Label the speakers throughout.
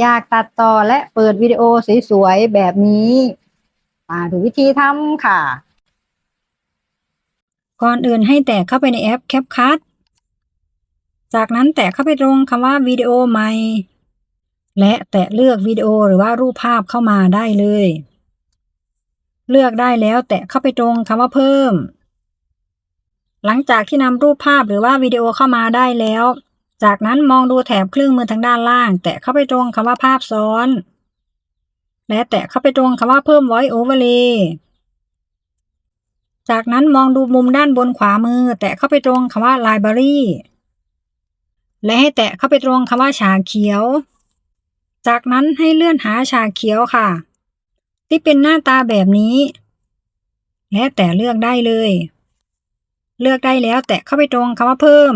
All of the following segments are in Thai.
Speaker 1: อยากตัดต่อและเปิดวิดีโอสวยๆ แบบนี้มาดูวิธีทำค่ะ
Speaker 2: ก่อนอื่นให้แตะเข้าไปในแอป CapCut จากนั้นแตะเข้าไปตรงคำว่าวิดีโอใหม่ และแตะเลือกวิดีโอหรือว่ารูปภาพเข้ามาได้เลย เลือกได้แล้วแตะเข้าไปตรงคำว่าเพิ่ม หลังจากที่นำรูปภาพหรือว่าวิดีโอเข้ามาได้แล้ว จากนั้นมองดูแถบเครื่องมือทางด้านล่าง แตะเข้าไปตรงคำว่าภาพซ้อน และแตะเข้าไปตรงคำว่าเพิ่ม voice overlay จากนั้นมองดูมุมด้านบนขวามือ แตะเข้าไปตรงคำว่า library และให้แตะเข้าไปตรงคำว่าฉากเขียว จากนั้นให้เลื่อนหาฉากเขียวค่ะ ที่เป็นหน้าตาแบบนี้ และแตะเลือกได้เลย เลือกได้แล้วแตะเข้าไปตรงคำว่าเพิ่ม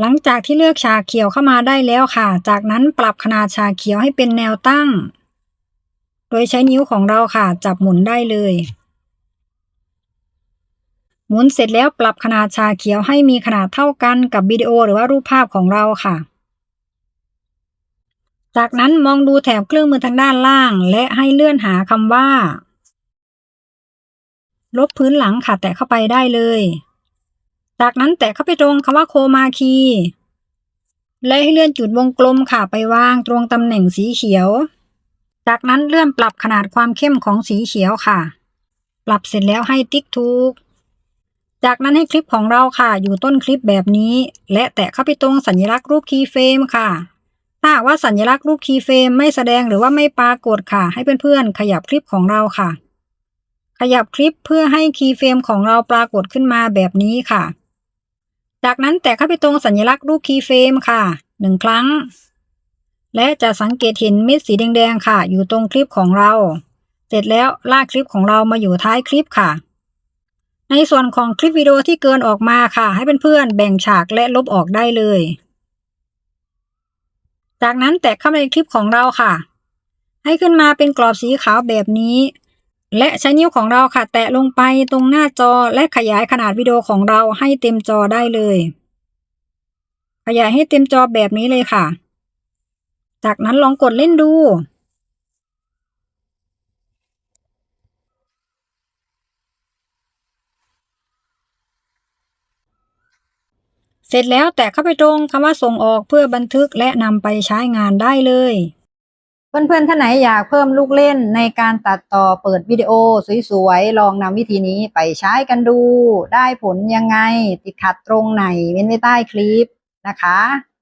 Speaker 2: หลังจากที่เลือกฉาเขียวเข้ามาได้แล้วค่ะ จากนั้นปรับขนาดฉาเขียวให้เป็นแนวตั้ง โดยใช้นิ้วของเราค่ะ จับหมุนได้เลย หมุนเสร็จแล้วปรับขนาดชาเขียวให้มีขนาดเท่ากันกับวิดีโอหรือว่ารูปภาพของเราค่ะ จากนั้นมองดูแถบเครื่องมือทางด้านล่าง และให้เลื่อนหาคำว่า ลบพื้นหลังค่ะแตะเข้าไปได้เลย จากนั้นแตะเข้าไปตรงคำว่าโคมาคี และให้เลื่อนจุดวงกลมค่ะไปวางตรงตำแหน่งสีเขียว จากนั้นเลื่อนปรับขนาดความเข้มของสีเขียวค่ะ ปรับเสร็จแล้วให้ติ๊กถูกจากนั้นให้คลิปของเราค่ะ อยู่ต้นคลิปแบบนี้ และแตะเข้าไปตรงสัญลักษณ์รูปคีย์เฟรมค่ะถ้าว่าสัญลักษณ์รูปคีย์เฟรมไม่แสดงหรือว่าไม่ปรากฏค่ะ ให้เพื่อนๆขยับคลิปของเราค่ะ ขยับคลิปเพื่อให้คีย์เฟรมของเราปรากฏขึ้นมาแบบนี้ค่ะ จากนั้นแตะเข้าไปตรงสัญลักษณ์รูปคีย์เฟรมค่ะหนึ่งครั้ง และจะสังเกตเห็นเม็ดสีแดงๆค่ะ อยู่ตรงคลิปของเรา เสร็จแล้วลากคลิปของเรามาอยู่ท้ายคลิปค่ะ ในส่วนของคลิปวิดีโอที่เกินออกมาค่ะ ให้เพื่อนๆแบ่งฉากและลบออกได้เลย จากนั้นแตะเข้าไปในคลิปของเราค่ะ ให้ขึ้นมาเป็นกรอบสีขาวแบบนี้ และใช้นิ้วของเราค่ะ แตะลงไปตรงหน้าจอและขยายขนาดวิดีโอของเราให้เต็มจอได้เลย ขยายให้เต็มจอแบบนี้เลยค่ะ จากนั้นลองกดเล่นดูเสร็จแล้วแตะเข้าไปตรงคำว่าส่งออกเพื่อบันทึกและนำไปใช้งานได้เลย
Speaker 1: เพื่อนๆ ท่านไหนอยากเพิ่มลูกเล่นในการตัดต่อเปิดวิดีโอสวยๆ ลองนำวิธีนี้ไปใช้กันดู ได้ผลยังไง ติดขัดตรงไหนเม้นไว้ใต้คลิปนะคะ